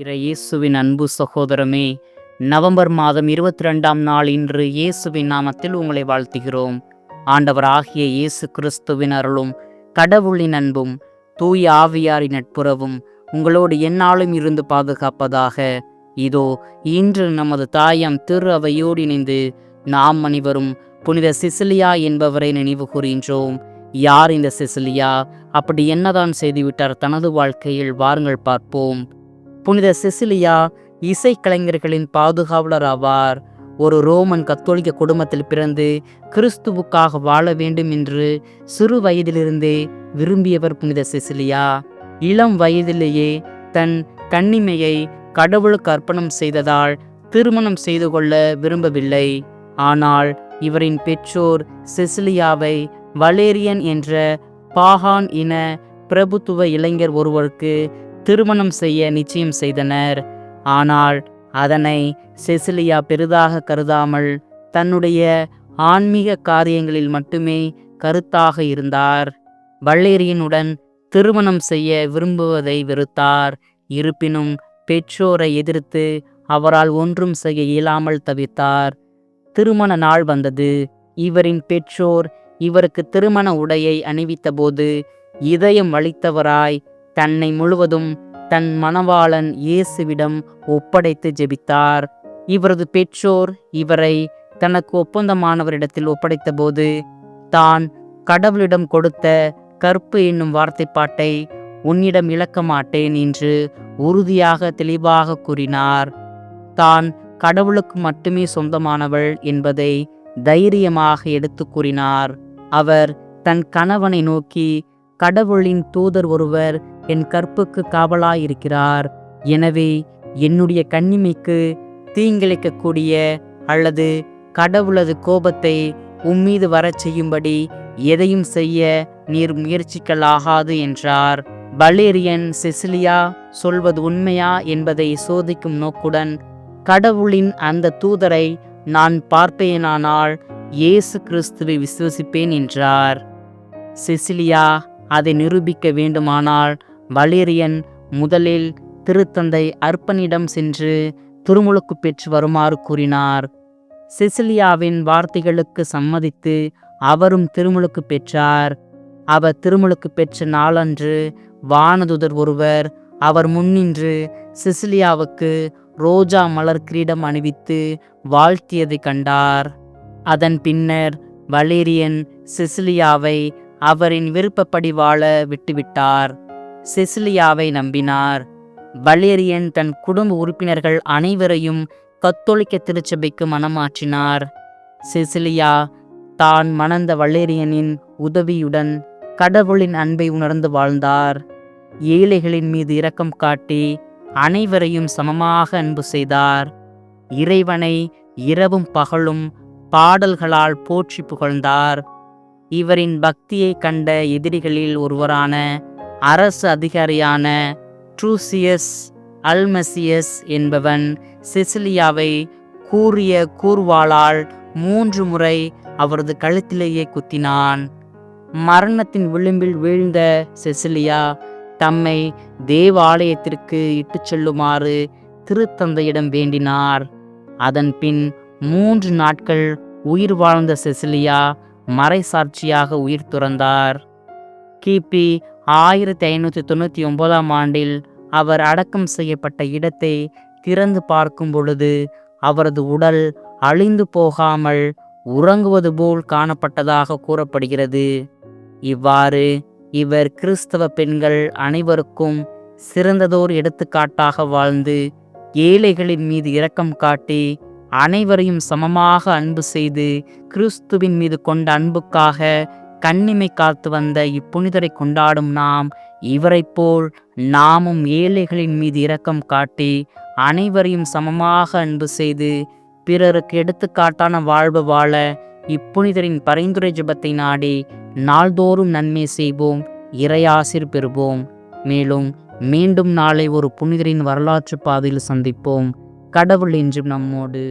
இறை இயேசுவின் அன்பு சகோதரமே நவம்பர் மாதம் இருபத்தி ரெண்டாம் நாள் இன்று இயேசுவின் நாமத்தில் உங்களை வாழ்த்துகிறோம். ஆண்டவர் ஆகிய இயேசு கிறிஸ்துவின் அருளும் கடவுளின் அன்பும் தூய ஆவியாரின் நட்புறவும் உங்களோடு எந்நாளும் இருந்து பாதுகாப்பதாக. இதோ இன்று நமது தாயம் திரு அவையோடு இணைந்து நாம் அனைவரும் புனித சிசிலியா என்பவரை நினைவு கூறுகின்றோம் யார் இந்த சிசிலியா? அப்படி என்னதான் செய்துவிட்டார் தனது வாழ்க்கையில்? வாருங்கள் பார்ப்போம். புனித செசிலியா இசைக்கலைஞர்களின் பாதுகாவலர் ஆவார் ஒரு ரோமன் கத்தோலிக்க குடும்பத்தில் பிறந்து கிறிஸ்துவுக்காக வாழ வேண்டும் என்று சிறு வயதிலிருந்தே விரும்பியவர் புனித செசிலியா. இளம் வயதிலேயே தன் கன்னிமையை கடவுளுக்கு அர்ப்பணம் செய்ததால் திருமணம் செய்து கொள்ள விரும்பவில்லை. ஆனால் இவரின் பெற்றோர் செசிலியாவை வலேரியன் என்ற பாகான் இன பிரபுத்துவ இளைஞர் ஒருவருக்கு திருமணம் செய்ய நிச்சயம் செய்தனர். ஆனால் அதனை செசிலியா பெரிதாக கருதாமல் தன்னுடைய ஆன்மீக காரியங்களில் மட்டுமே கருத்தாக இருந்தார். வள்ளேரியனுடன் திருமணம் செய்ய விரும்புவதை வெறுத்தார். இருப்பினும் பெற்றோரை எதிர்த்து அவரால் ஒன்றும் செய்ய இயலாமல் தவித்தார். திருமண நாள் வந்தது. இவரின் பெற்றோர் இவருக்கு திருமண உடையை அணிவித்தபோது இதயம் வலித்தவராய் தன்னை முழுவதும் தன் மணவாளன் இயேசுவிடம் ஒப்படைத்து ஜெபித்தார். இவரது பெற்றோர் இவரை தனக்கு ஒப்பந்தமானவரிடத்தில் ஒப்படைத்தபோது தான் கடவுளிடம் கொடுத்த கற்பு என்னும் வார்த்தைப்பாட்டை உன்னிடம் இழக்க மாட்டேன் என்று உறுதியாக தெளிவாக கூறினார். தான் கடவுளுக்கு மட்டுமே சொந்தமானவள் என்பதை தைரியமாக எடுத்து கூறினார். அவர் தன் கணவனை நோக்கி கடவுளின் தூதர் ஒருவர் என் கற்புக்கு காவலாயிருக்கிறார். எனவே என்னுடைய கண்ணிமைக்கு தீங்கிழைக்கக்கூடிய அல்லது கடவுளது கோபத்தை உம்மீது வரச் செய்யும்படி எதையும் செய்ய நீர் முயற்சிக்கலாகாது என்றார். பலேரியன் செசிலியா சொல்வது உண்மையா என்பதை சோதிக்கும் நோக்குடன் கடவுளின் அந்த தூதரை நான் பார்ப்பேனானால் இயேசு கிறிஸ்துவை விசுவசிப்பேன் என்றார். செசிலியா அதை நிரூபிக்க வேண்டுமானால் வலேரியன் முதலில் திருத்தந்தை அர்ப்பனிடம் சென்று திருமுழுக்கு பெற்று வருமாறு கூறினார். செசிலியாவின் வார்த்தைகளுக்கு சம்மதித்து அவரும் திருமுழுக்கு பெற்றார். அவர் திருமுழுக்கு பெற்ற நாளன்று வானதுதர் ஒருவர் அவர் முன்னின்று சிசிலியாவுக்கு ரோஜா மலர் கிரீடம் அணிவித்து வாழ்த்தியதை கண்டார். அதன் பின்னர் வலேரியன் சிசிலியாவை அவரின் விருப்பப்படி வாழ விட்டுவிட்டார். செசிலியாவை நம்பினார். வலேரியன் தன் குடும்ப உறுப்பினர்கள் அனைவரையும் கத்தோலிக்க திருச்சபைக்கு மனமாற்றினார். செசிலியா தான் மணந்த வலேரியனின் உதவியுடன் கடவுளின் அன்பை உணர்ந்து வாழ்ந்தார். ஏழைகளின் மீது இரக்கம் காட்டி அனைவரையும் சமமாக அன்பு செய்தார். இறைவனை இரவும் பகலும் பாடல்களால் போற்றி புகழ்ந்தார். இவரின் பக்தியை கண்ட எதிரிகளில் ஒருவரான அரசு அதிகாரியான ட்ரூசியஸ் அல்மசியஸ் என்பவன் செசிலியாவை கூறிய கூர்வாளால் மூன்று முறை அவரது கழுத்திலேயே குத்தினான். மரணத்தின் விளிம்பில் வீழ்ந்த செசிலியா தம்மை தேவாலயத்திற்கு இட்டு செல்லுமாறு திருத்தந்தையிடம் வேண்டினார். அதன் பின் மூன்று நாட்கள் உயிர் வாழ்ந்த செசிலியா மறைசாட்சியாக உயிர் துறந்தார். கிபி ஆயிரத்தி ஐநூற்றி தொண்ணூற்றி ஒன்பதாம் ஆண்டில் அவர் அடக்கம் செய்யப்பட்ட இடத்தை திறந்து பார்க்கும் பொழுது அவரது உடல் அழிந்து போகாமல் உறங்குவது போல் காணப்பட்டதாக கூறப்படுகிறது. இவ்வாறு இவர் கிறிஸ்தவ பெண்கள் அனைவருக்கும் சிறந்ததோர் எடுத்துக்காட்டாக வாழ்ந்து ஏழைகளின் மீது இரக்கம் காட்டி அனைவரையும் சமமாக அன்பு செய்து கிறிஸ்துவின் மீது கொண்ட அன்புக்காக கண்ணிமை காத்து வந்த இப்புனிதரை கொண்டாடும் நாம் இவரைப் போல் நாமும் ஏழைகளின் மீது இரக்கம் காட்டி அனைவரையும் சமமாக அன்பு செய்து பிறருக்கு எடுத்துக்காட்டான வாழ்வு வாழ இப்புனிதரின் பரிந்துரை ஜபத்தை நாடி நாள்தோறும் நன்மை செய்வோம் இறையாசிர் பெறுவோம். மேலும் மீண்டும் நாளை ஒரு புனிதரின் வரலாற்று பாதையில் சந்திப்போம். கடவுள் என்றும் நம்மோடு.